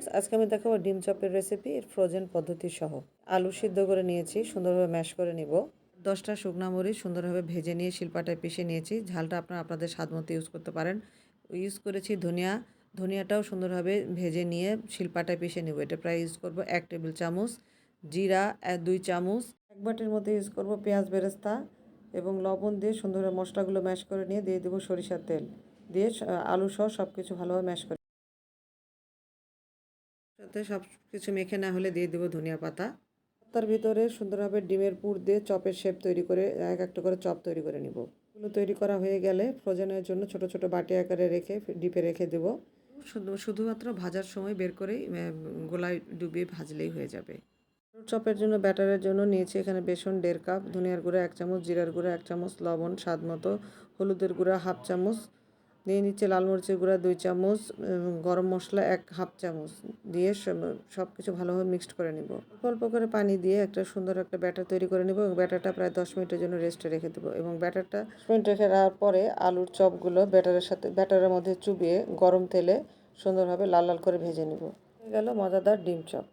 Viewers আজকে আমি দেখাবো ডিম চপের রেসিপি এর ফ্রোজেন পদ্ধতি সহ। আলু সিদ্ধ করে নিয়েছি, সুন্দরভাবে ম্যাশ করে নিব। দশটা শুকনা মরিচ সুন্দরভাবে ভেজে নিয়ে শিলপাটায় পিষে নিয়েছি। ঝালটা আপনারা আপনাদের স্বাদ মতো ইউজ করতে পারেন। ইউজ করেছি ধনিয়া। ধনিয়াটাও সুন্দরভাবে ভেজে নিয়ে শিলপাটায় পিষে নেব। এটা প্রায় ইউজ করব এক টেবিল চামচ। জিরা দুই চামচ। এক বাটির মধ্যে ইউজ করব পেঁয়াজ বেরেস্তা এবং লবণ দিয়ে সুন্দরভাবে মশলাগুলো ম্যাশ করে নিয়ে দিয়ে দেবো সরিষার তেল। দিয়ে, আলু সহ সব কিছু ভালোভাবে ম্যাশ করে সাথে সব কিছু মেখে না হলে দিয়ে দেবো ধনিয়া পাতা। তার ভিতরে সুন্দরভাবে ডিমের পুর দিয়ে চপের শেপ তৈরি করে, এক একটা করে চপ তৈরি করে নিব। এগুলো তৈরি করা হয়ে গেলে ফ্রোজেনের জন্য ছোট ছোট বাটি আকারে রেখে ডিপে রেখে দেব। শুধু শুধুমাত্র ভাজার সময় বের করেই গোলায় ডুবিয়ে ভাজলেই হয়ে যাবে। চপের জন্য ব্যাটারের জন্য নিয়েছি এখানে বেসন দেড় কাপ, ধনিয়ার গুঁড়া এক চামচ, জিরার গুঁড়া এক চামচ, লবণ স্বাদ মতো, হলুদের গুঁড়া হাফ চামচ দিয়ে নিচ্ছে লাল মরিচের গুঁড়া দুই চামচ গরম মশলা এক হাফ চামচ দিয়ে সব কিছু ভালোভাবে মিক্সড করে নিব। অল্প করে পানি দিয়ে একটা সুন্দর একটা ব্যাটার তৈরি করে নিব এবং ব্যাটারটা প্রায় দশ মিনিটের জন্য রেস্টে রেখে দেবো এবং ব্যাটারটা মিনিট রেখে দেওয়ার পরে আলুর চপগুলো ব্যাটারের সাথে, ব্যাটারের মধ্যে চুবিয়ে গরম তেলে সুন্দরভাবে লাল লাল করে ভেজে নিব। হয়ে গেল মজাদার ডিম চপ।